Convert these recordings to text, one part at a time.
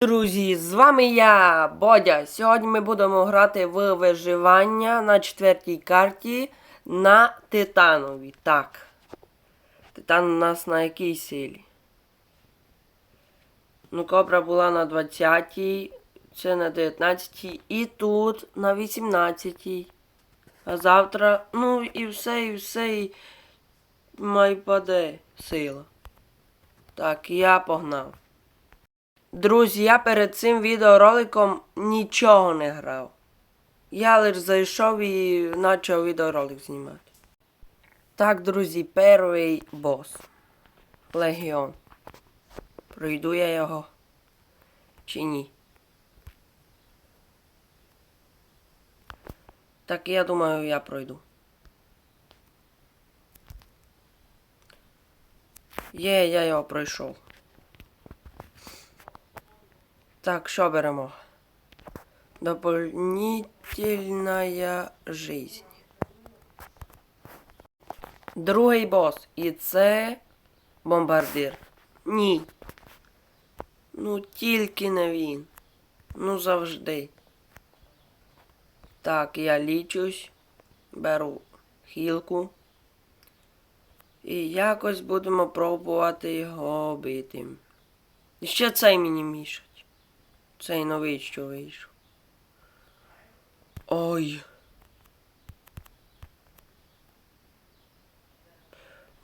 Друзі, з вами я, Бодя. Сьогодні ми будемо грати в виживання на четвертій карті на Титанові. Так. Титан у нас на якій силі? Ну, кобра була на 20-й, це на 19-й і тут на 18-й. А завтра, ну і все, і все, і май паде сила. Так, я погнав. Друзі, я перед цим відеороликом нічого не грав. Я лише зайшов і почав відеоролик знімати. Так, друзі, перший бос. Легіон. Пройду я його. Чи ні? Так, я думаю, я пройду. Є, я його пройшов. Так, що беремо? Дополнительная жизнь. Другий бос. І це бомбардир. Ні. Ну тільки не він. Ну завжди. Так, я лічусь. Беру хілку. І якось будемо пробувати його бити. І ще цей мені мішать. Цей новий, що вийшов. Ой.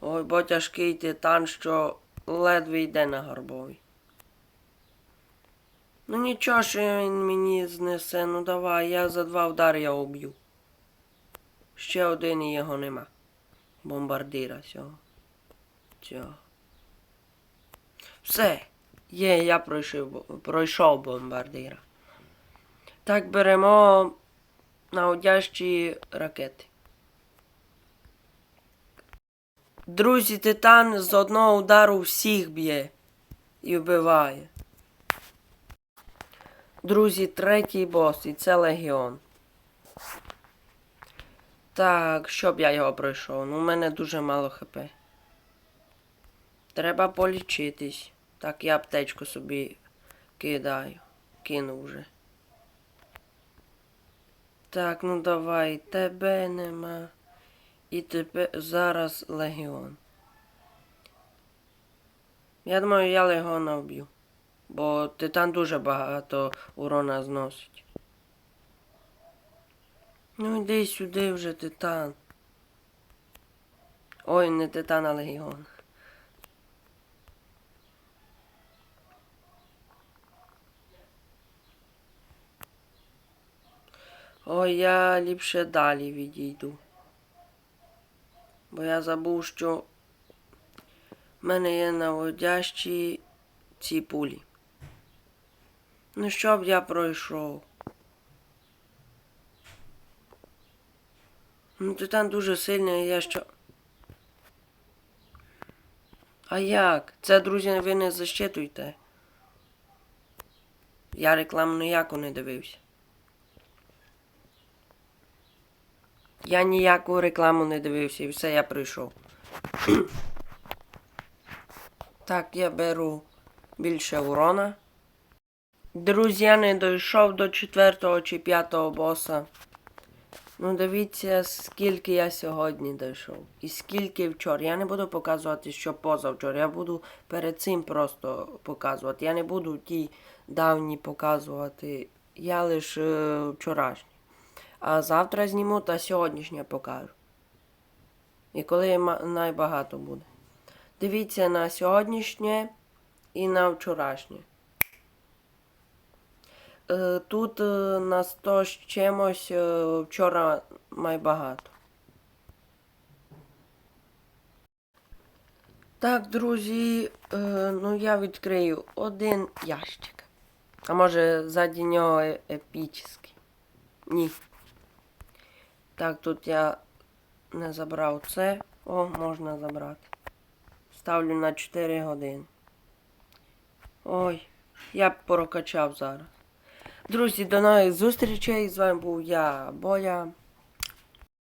Ой, бо тяжкий титан, що ледве йде на горбовий. Ну нічого, що він мені знесе, ну давай, я за два удари його уб'ю. Ще один і його нема. Бомбардира цього. Цього. Все. Є, я пройшов, пройшов бомбардира. Так беремо наводящі ракети. Друзі, титан з одного удару всіх б'є і вбиває. Друзі, третій бос, і це легіон. Так, щоб я його пройшов? Ну, у мене дуже мало хп. Треба полічитись. Так, я аптечку собі кидаю. Кину вже. Так, ну давай, тебе нема. І тебе зараз легіон. Я думаю, я легіона вб'ю. Бо титан дуже багато урона зносить. Ну йди сюди вже титан. Ой, не титан, а легіон. Ой, я ліпше далі відійду. Бо я забув, що в мене є наводящі ці пулі. Ну, щоб я пройшов. Ну, титан дуже сильний, я що. А як? Це, друзі, ви не защитуйте. Я рекламу ніяку не дивився. Я ніяку рекламу не дивився і все я прийшов. так, я беру більше урона. Друзі, я не дійшов до четвертого чи п'ятого боса. Ну, дивіться, скільки я сьогодні дійшов. І скільки вчора. Я не буду показувати, що позавчора. Я буду перед цим просто показувати. Я не буду ті давні показувати. Я лише е, вчорашні. А завтра зніму та сьогоднішнє покажу. І коли найбагато буде. Дивіться на сьогоднішнє і на вчорашнє. Е, Тут е, на 100 з чимось е, вчора майбагато. Так, друзі, ну я відкрию один ящик. А може ззаді нього епічний. Ні. Так, тут я не забрав це. О, можна забрати. Ставлю на 4 години. Ой, я б прокачав зараз. Друзі, до нових зустрічей. З вами був я, Боля.